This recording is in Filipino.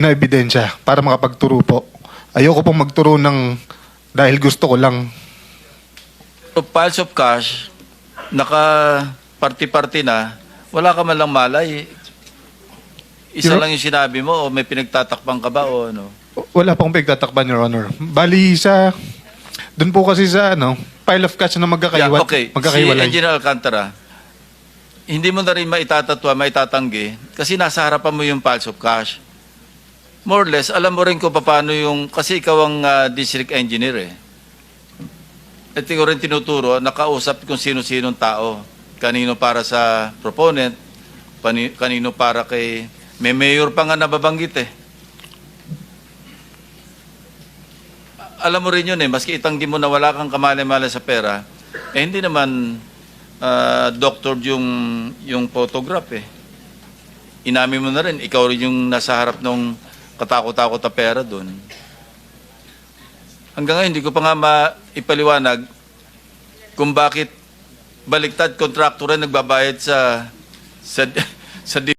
na ebidensya para makapagturo po. Ayoko pong magturo ng dahil gusto ko lang. So, piles of cash, naka party-party na, wala ka man lang malay. Isa Your- lang yung sinabi mo o may pinagtatakpan ka ba o ano? Wala pong pagtatakpan, Your Honor. Bali sa... Doon po kasi sa ano, pile of cash na Yeah, magkakaiwalay. okay. Si magkakaiwalay. Engineer Alcantara, hindi mo na rin maitatatwa, maitatanggi kasi nasa harapan mo yung piles of cash. More or less, alam mo rin kung paano yung, kasi ikaw ang ah, district engineer eh. At ikaw rin tinuturo, nakausap kung sino-sinong tao. Kanino para sa proponent, pani- kanino para kay... May mayor pa nga nababanggit eh. Alam mo rin yun eh, maski itanggi mo na wala kang kamali-mali sa pera, eh hindi naman ah, doctor yung, yung photograph eh. Inamin mo na rin, ikaw rin yung nasa harap ng katakot-takot na pera doon. Hanggang ngayon, hindi ko pa nga maipaliwanag kung bakit baliktad contractor rin nagbabayad sa sa sa